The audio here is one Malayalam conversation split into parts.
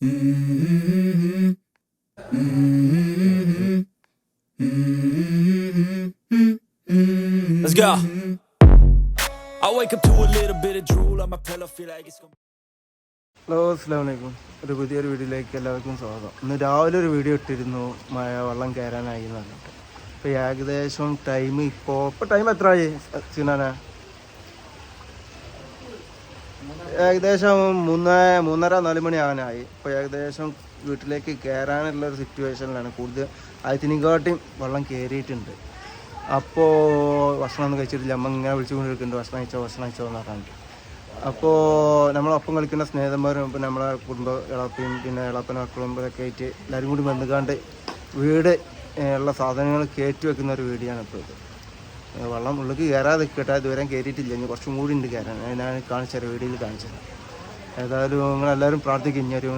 Let's go. I wake up to a little bit of drool on my pillow, feel like it's gonna. Hello അസ്സാം വലൈക്കും ഒരു പുതിയൊരു വീഡിയോയിലേക്ക് എല്ലാവർക്കും സ്വാഗതം ഇന്ന് രാവിലെ ഒരു വീഡിയോ ഇട്ടിരുന്നു മഴ വെള്ളം കയറാനായി എന്ന് പറഞ്ഞിട്ട് അപ്പോൾ ഏകദേശം ടൈം ഇപ്പോൾ ഇപ്പോൾ ടൈം എത്ര ആയി സിനാന ഏകദേശം മൂന്ന് മൂന്നര നാല് മണി ആവാനായി. അപ്പോൾ ഏകദേശം വീട്ടിലേക്ക് കയറാനുള്ള ഒരു സിറ്റുവേഷനിലാണ്. കൂടുതൽ അതിനെക്കാട്ടിയും വെള്ളം കയറിയിട്ടുണ്ട് അപ്പോൾ ഭക്ഷണം ഒന്നും കഴിച്ചിട്ടില്ല. അമ്മ ഇങ്ങനെ വിളിച്ചുകൊണ്ടിരിക്കുന്നുണ്ട്. ഭക്ഷണം കഴിച്ചോ ഭക്ഷണം കഴിച്ചോ എന്ന് പറഞ്ഞിട്ട്. അപ്പോൾ നമ്മളൊപ്പം കളിക്കുന്ന സ്നേഹിതന്മാരും ഇപ്പം നമ്മളെ കുടുംബ ഇളപ്പയും പിന്നെ ഇളപ്പനും മക്കളും ഇതൊക്കെ ആയിട്ട് എല്ലാവരും കൂടി വന്നുകാണ്ട് വീട് ഉള്ള സാധനങ്ങൾ കയറ്റി വെക്കുന്ന ഒരു വീടിയാണ് ഇപ്പോൾ ഇത്. വെള്ളം ഉള്ളിലേക്ക് കയറാതെ നിൽക്കട്ടെ ഇതുവരെ കയറിയിട്ടില്ല. ഇനി കുറച്ചും കൂടി ഉണ്ട് കയറാൻ. ഞാൻ കാണിച്ചത് വീഡിയോയിൽ കാണിച്ചത് ഏതായാലും നിങ്ങളെല്ലാവരും പ്രാർത്ഥിക്കും. ഇനി ഒരു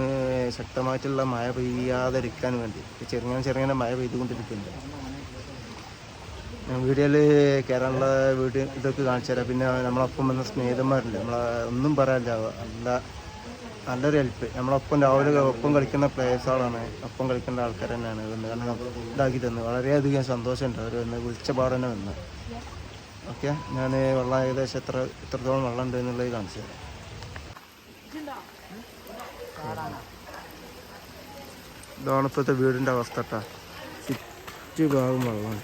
ശക്തമായിട്ടുള്ള മഴ പെയ്യാതിരിക്കാൻ വേണ്ടി. ചെറിയ ചെറുങ്ങനെ മഴ പെയ്തുകൊണ്ടിരിക്കുന്നുണ്ട്. വീഡിയോയിൽ കയറാനുള്ള വീഡിയോ ഇതൊക്കെ കാണിച്ചു തരാം. പിന്നെ നമ്മളൊപ്പം വന്ന സ്നേഹിതന്മാരില്ല നമ്മളെ ഒന്നും പറയാനില്ല. നല്ല നല്ലൊരു ഹെൽപ്പ് നമ്മളൊപ്പം രാവിലെ ഒപ്പം കളിക്കുന്ന പ്ലേയേഴ്സുകളാണ് ഒപ്പം കളിക്കേണ്ട ആൾക്കാർ തന്നെയാണ്. വന്ന് കാരണം ഇതാക്കി തന്നു. വളരെയധികം സന്തോഷമുണ്ട്. അവർ വന്ന് വിളിച്ച പാടന്നെ വന്ന്. ഓക്കെ. ഞാൻ വെള്ളം ഏകദേശം എത്ര എത്രത്തോളം വെള്ളം ഉണ്ട് എന്നുള്ളത് കാണിച്ചു തരാം. ഇതാണ് ഇപ്പോഴത്തെ വീടിന്റെ അവസ്ഥ കേട്ടോ. ചുറ്റുഭാഗം വെള്ളമാണ്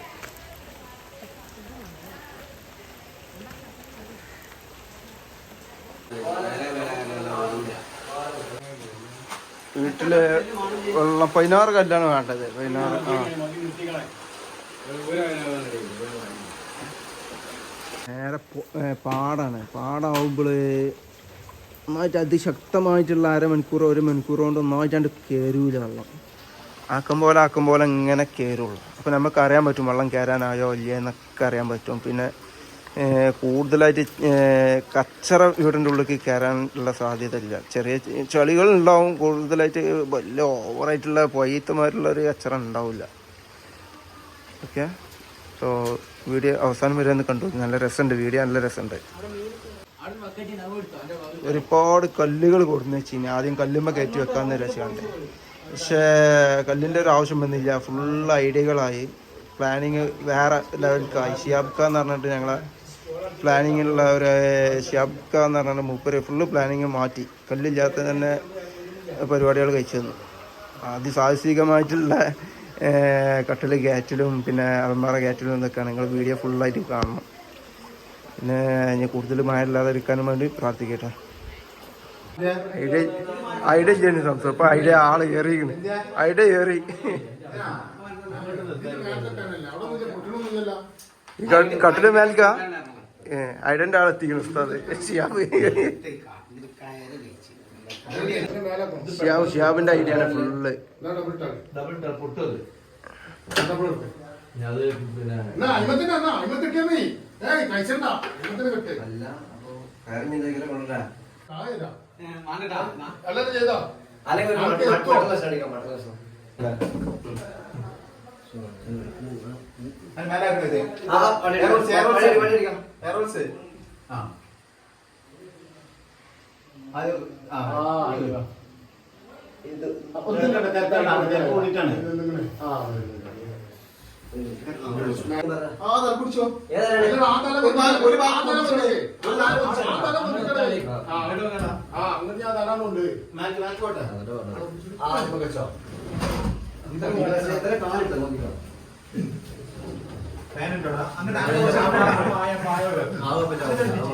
വീട്ടിൽ വെള്ളം പതിനാറ് കല്ലാണ് വേണ്ടത്. പതിനാറ് ആ. നേരെ പാടാണ്. പാടാവുമ്പോൾ നന്നായിട്ട് അതിശക്തമായിട്ടുള്ള അരമണിക്കൂർ ഒരു മണിക്കൂർ കൊണ്ട് ഒന്നായിട്ടാണ്ട് കയറൂല വെള്ളം. ആക്കും പോലെ ആക്കും പോലെ ഇങ്ങനെ കയറുള്ളൂ അപ്പോൾ നമുക്ക് അറിയാൻ പറ്റും വെള്ളം കയറാനായോ ഇല്ല എന്നൊക്കെ അറിയാൻ പറ്റും. പിന്നെ കൂടുതലായിട്ട് കച്ചറ വീടിന്റെ ഉള്ളിൽ കയറാനുള്ള സാധ്യത ഇല്ല. ചെറിയ ചെളികൾ ഉണ്ടാവും. കൂടുതലായിട്ട് വലിയ ഓവറായിട്ടുള്ള പൊയ്യത്തമാരുള്ള ഒരു കച്ചറ ഉണ്ടാവില്ല. ഓക്കെ? സോ വീഡിയോ അവസാനം വരെ ഒന്ന് കണ്ടു നല്ല രസമുണ്ട് വീഡിയോ നല്ല രസമുണ്ട്. ഒരുപാട് കല്ലുകൾ കൊടുന്ന് വെച്ചിന്. ആദ്യം കല്ലുമ്മ കയറ്റി വെക്കാന്ന് രസമുണ്ട് പക്ഷേ കല്ലിന്റെ ഒരു ആവശ്യം വന്നില്ല. ഫുൾ ഐഡിയകളായി. പ്ലാനിങ് വേറെ ലെവൽക്കായി ഷിയാബ്ക്ക എന്ന് പറഞ്ഞിട്ട് ഞങ്ങളെ പ്ലാനിങ്ങിലുള്ള ഒരു ഷിയാബ്ക്ക എന്ന് പറഞ്ഞിട്ട് മൂപ്പര് ഫുള്ള് പ്ലാനിങ് മാറ്റി. കല്ലില്ലാത്ത തന്നെ പരിപാടികൾ കഴിച്ചു തന്നു. അതിസാഹസികമായിട്ടുള്ള കട്ടിൽ ഗ്യാറ്റിലും പിന്നെ അലമാറ ഗ്യാറ്റിലും എന്നൊക്കെയാണ് നിങ്ങൾ വീഡിയോ ഫുള്ളായിട്ട് കാണണം. പിന്നെ ഞാൻ കൂടുതൽ മഴ ഇല്ലാതെ ഇരിക്കാനും വേണ്ടി പ്രാർത്ഥിക്കട്ടെ. ഐഡിയ ഐഡിയ സംസാരം ഇപ്പൊ ഐഡിയ ആൾ ഏറിയിരിക്കുന്നു ഐഡിയ ഏറി കട്ടിലും മേൽക്കാ? ഐഡന്റെ ആളെത്തിക്കണം ഉസ്താദ്. ഷിയാബ് ഷിയാബ് ഷിയാബിന്റെ ഐഡിയ ആണ് ഫുള്ള് അത്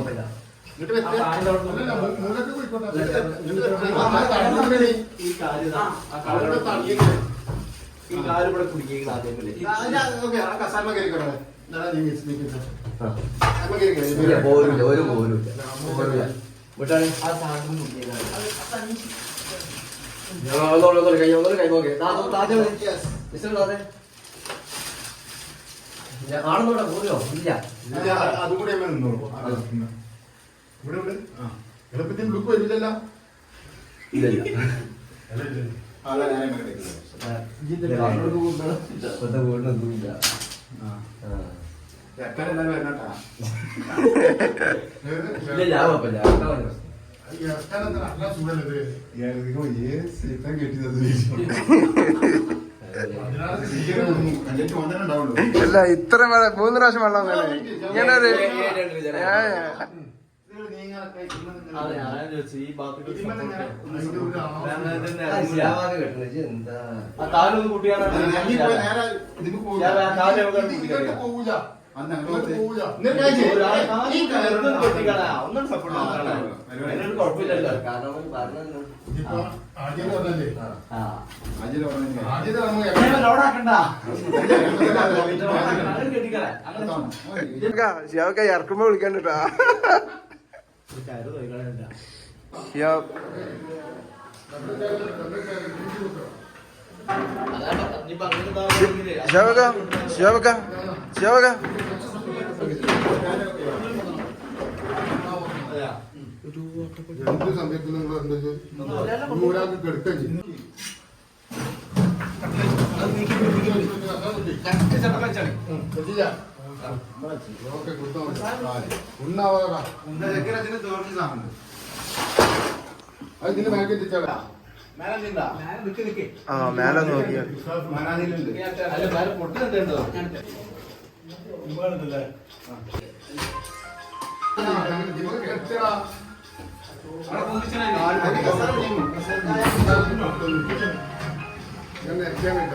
പിന്നെ പോരില്ല ഒരു പോരില്ല വിട്ടാണ്. കൈ കൈ നോക്കേ. ആണെന്നോടെ പോരോ ഇല്ല അതുകൂടെ നിന്നോളൂ. ഇവിടെ ഇവിടെ ലുക്ക് വരില്ലല്ലോ അല്ല ഇത്ര വെള്ളം മൂന്ന് പ്രാവശ്യം വെള്ളം ഇങ്ങനെ ഒരു കാലൊന്ന് കൂട്ടിയാണ്? ഷിയാബക്ക ഇറക്കുമ്പോ വിളിക്കാൻ ഷിയാബക്ക ഷിയാബക്ക ഷിയാബക്ക എന്ത് സമയത്ത് നിങ്ങൾ എന്താ? ഒരാൾക്ക് കെടുക്കാൻ ചെയ്യും ഇതിന്റെ ബാഗ് എത്തിച്ചാടാ ആ മേലെ നോക്കിയാ ഞാൻ നിൽക്കാൻ വേണ്ട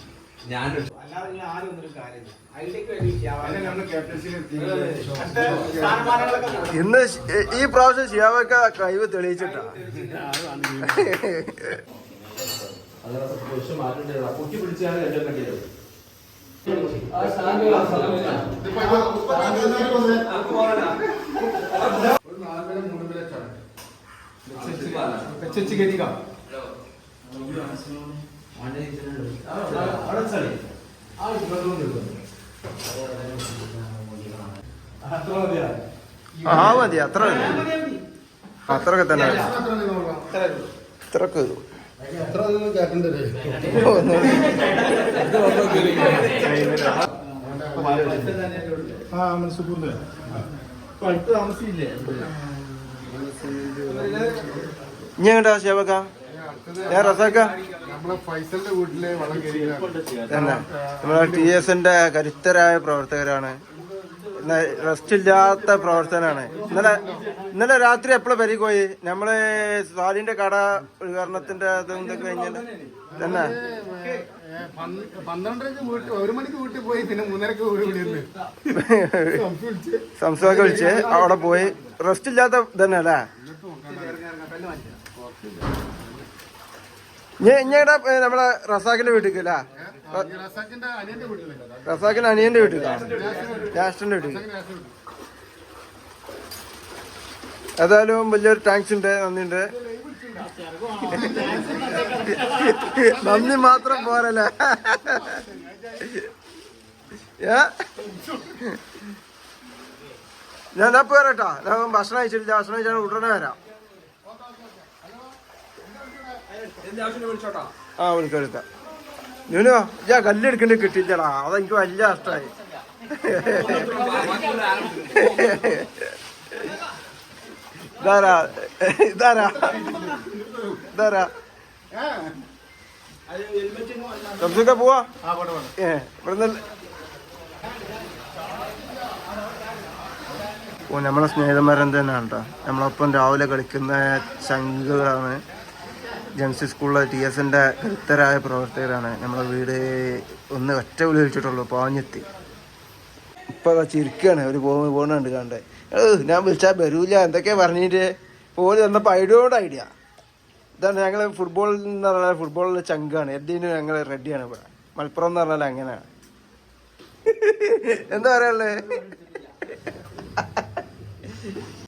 ഞാൻ അല്ലാതെ നിങ്ങൾ ആരും ഒന്നും കാര്യമില്ല അതിലേക്ക് വേണ്ടി ഇന്ന് ഈ പ്രാവശ്യം ഷിയാബക്ക കഴിവ് തെളിയിച്ചിട്ടാ. മൂന്ന് ചടങ്ങ് ആ മതി അത്ര അത്രയൊക്കെ തന്നെ? ഇത്രയൊക്കെ ആ ഇനി എങ്ങോട്ടാ ശേവക്ക ഞാൻ റസാക്ക നമ്മളെ ടി എസിന്റെ കരുത്തരായ പ്രവർത്തകരാണ്. റെസ്റ്റ് ഇല്ലാത്ത പ്രവർത്തനാണ്. ഇന്നലെ ഇന്നലെ രാത്രി എപ്പോഴും പെരുകി പോയി നമ്മൾ സാലിന്റെ കട ഉദ്ഘാടനത്തിന്റെ അതും ഇതൊക്കെ കഴിഞ്ഞിട്ട് തന്നെ. പന്ത്രണ്ടരക്ക് വീട്ടിൽ ഒരു മണിക്ക് വീട്ടിൽ പോയി പിന്നെ മൂന്നരക്ക് സംസാരമൊക്കെ വിളിച്ച് അവിടെ പോയി. റെസ്റ്റ് ഇല്ലാത്ത തന്നെ അല്ലേ ഇഞ്ഞേടാ നമ്മളെ റസാഖിന്റെ വീട്ടിൽ അല്ലേ റസാഖിന്റെ അനിയന്റെ വീട്ടിൽ രാഷ്ട്രന്റെ വീട്ടിൽ ഏതായാലും വലിയൊരു താങ്ക്സ് ഉണ്ട് നന്ദിയുണ്ട് നന്ദി മാത്രം പോരല്ലേ? ഞാൻ അപ്പൊ വരാട്ടാ ഞാൻ ഭക്ഷണം കഴിച്ചിട്ടില്ല ഭക്ഷണം കഴിച്ചാൽ ഉടനെ വരാം. ആ വിളിക്കാം വിളിക്കാം നീനോ ഞാൻ കല്ലെടുക്കണ്ട കിട്ടിയില്ലടാ. അതെനിക്ക് വലിയ നഷ്ടമായി ഇതാരാ? ഇതാരാ? ഇതാരാ? സംസുക്ക പോവാ? ഏ ഇവിടുന്ന് ഓ നമ്മളെ സ്നേഹിതന്മാരെന്ത് തന്നെയാണ് കേട്ടോ നമ്മളൊപ്പം രാവിലെ കളിക്കുന്ന ചങ്കുകളാണ്. ജംസി സ്കൂളിലെ ടി എസിന്റെ കരുത്തരായ പ്രവർത്തകരാണ് നമ്മളെ വീട് ഒന്ന് ഒറ്റ വിളി വിളിച്ചിട്ടുള്ളൂ പാഞ്ഞെത്തി. ഇപ്പം അതാ ചിരിക്കുകയാണ് അവർ പോകുന്ന പോകുന്നുണ്ട് കണ്ട് ഞാൻ വിളിച്ചാൽ വരൂല എന്തൊക്കെയാ പറഞ്ഞിട്ട്? പോൽ തന്നപ്പോൾ ഐഡിയോട് ഐഡിയ ഇതാണ് ഞങ്ങൾ ഫുട്ബോൾ എന്ന് പറഞ്ഞാൽ ഫുട്ബോളിൽ ചങ്കാണ്. എന്തിനും ഞങ്ങൾ റെഡിയാണ് ഇവിടെ. മലപ്പുറം എന്ന് പറഞ്ഞാൽ അങ്ങനെയാണ്. എന്താ പറയാനുള്ളത്